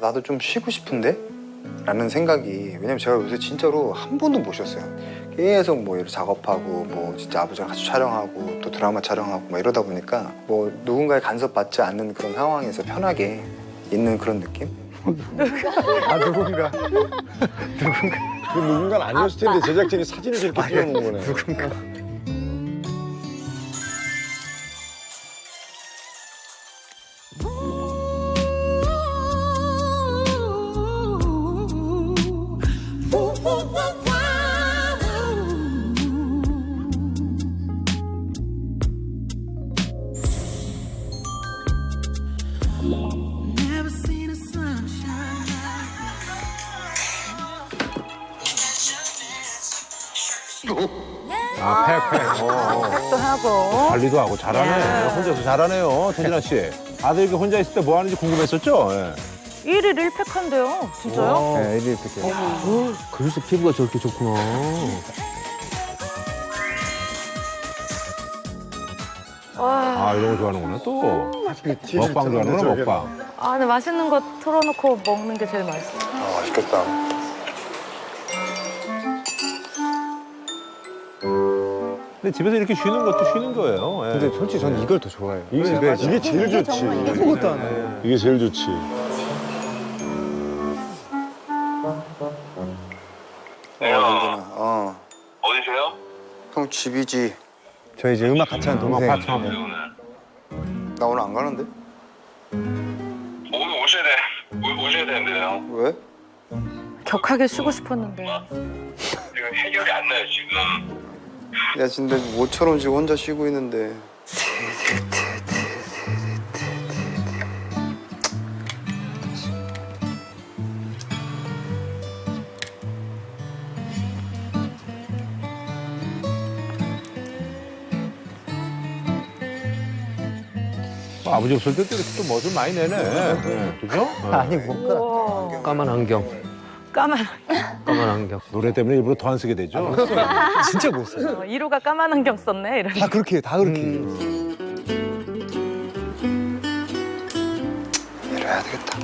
나도 좀 쉬고 싶은데? 라는 생각이 왜냐면 제가 요새 진짜로 한 번도 못 쉬었어요 계속 뭐 이렇게 작업하고 뭐 진짜 아버지랑 같이 촬영하고 또 드라마 촬영하고 막 이러다 보니까 뭐 누군가의 간섭받지 않는 그런 상황에서 편하게 있는 그런 느낌? 아 누군가 그 누군가는 아니었을 텐데 제작진이 사진을 저렇게 띄워놓은 거네. 누군가 아, 팩, 팩. 어, 어. 또 하고. 관리도 하고 잘하네. 야. 혼자서 잘하네요, 태진아 씨. 아들 이렇게 혼자 있을 때 뭐 하는지 궁금했었죠? 예. 1일 1팩한데요. 진짜요? 네, 일일 이렇게 그래서 피부가 저렇게 좋구나. 아, 이런 거 좋아하는구나, 또. 먹방 좋아하는구나, 먹방. 아, 근데 맛있는 거 틀어놓고 먹는 게 제일 맛있어. 아 맛있겠다 근데 집에서 이렇게 쉬는 것도 쉬는 거예요. 예. 근데 솔직히 전 이걸 더 좋아해요 이게, 이게 제일 좋지. 아무것도 안 해요 이게 제일 좋지. 어. 어. 어디세요? 형 집이지. 저 이제 음악 같이 하는 음악 동생. 파트 하면. 나 오늘 안 가는데? 오늘 오셔야 돼 오, 오셔야 되는데요 왜? 격하게 쉬고 싶었는데. 지금 해결이 안 나요 지금 야, 근데 모처럼 지금 혼자 쉬고 있는데. 아버지 없을 때도 이렇게 또 멋을 많이 내네. 예, 그죠? 예. 아니, 뭔가. 까만 안경. 까만, 까만 안경. 노래 때문에 일부러 더 안 쓰게 되죠. 진짜 못 써요. 어, 1호가 까만 안경 썼네. 이런. 다 그렇게 해, 다 그렇게 해. 이래야 되겠다.